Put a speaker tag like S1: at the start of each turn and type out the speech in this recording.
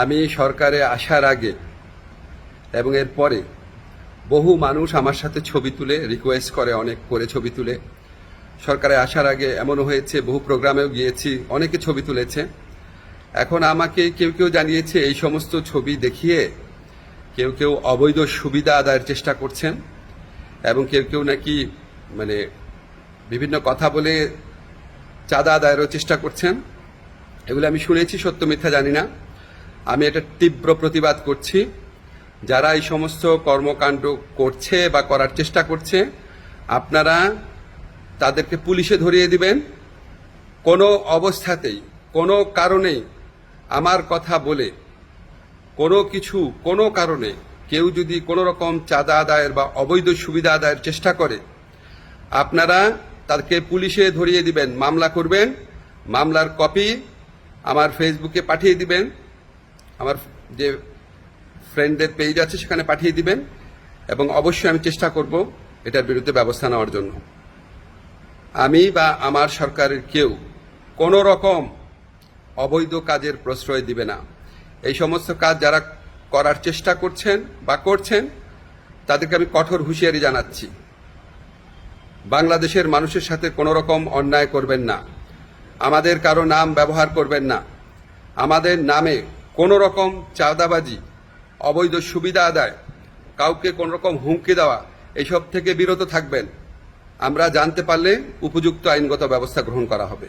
S1: আমি সরকারে আসার আগে এবং এর পরে বহু মানুষ আমার সাথে ছবি তুলে রিকোয়েস্ট করে, অনেক করে ছবি তুলে। সরকারে আসার আগে এমনও হয়েছে, বহু প্রোগ্রামেও গিয়েছি, অনেকে ছবি তুলেছে। এখন আমাকে কেউ কেউ জানিয়েছে, এই সমস্ত ছবি দেখিয়ে কেউ কেউ অবৈধ সুবিধা আদায়ের চেষ্টা করছেন এবং কেউ কেউ নাকি মানে বিভিন্ন কথা বলে চাঁদা আদায়েরও চেষ্টা করছেন। এগুলো আমি শুনেছি, সত্য মিথ্যা জানি না। আমি এটা তীব্র প্রতিবাদ করছি। যারা এই সমস্ত কর্মকাণ্ড করছে বা করার চেষ্টা করছে, আপনারা তাদেরকে পুলিশে ধরিয়ে দিবেন। কোনো অবস্থাতেই, কোনো কারণে আমার কথা বলে, কোনো কিছু, কোনো কারণে কেউ যদি কোনো রকম চাঁদা আদায়ের বা অবৈধ সুবিধা আদায়ের চেষ্টা করে, আপনারা তাদেরকে পুলিশে ধরিয়ে দিবেন, মামলা করবেন, মামলার কপি আমার ফেসবুকে পাঠিয়ে দিবেন। আমার যে ফ্রেন্ডদের পেজ আছে সেখানে পাঠিয়ে দিবেন এবং অবশ্যই আমি চেষ্টা করব এটার বিরুদ্ধে ব্যবস্থা নেওয়ার জন্য। আমি বা আমার সরকারের কেউ কোনো রকম অবৈধ কাজের প্রশ্রয় দিবে না। এই সমস্ত কাজ যারা করার চেষ্টা করছেন বা করছেন, তাদেরকে আমি কঠোর হুঁশিয়ারি জানাচ্ছি। বাংলাদেশের মানুষের সাথে কোনো রকম অন্যায় করবেন না। আমাদের কারও নাম ব্যবহার করবেন না। আমাদের নামে কোনো রকম চাঁদাবাজি, অবৈধ সুবিধা আদায়, কাউকে কোনো রকম হুমকি দেওয়া, এসব থেকে বিরত থাকবেন। আমরা জানতে পারলে উপযুক্ত আইনগত ব্যবস্থা গ্রহণ করা হবে।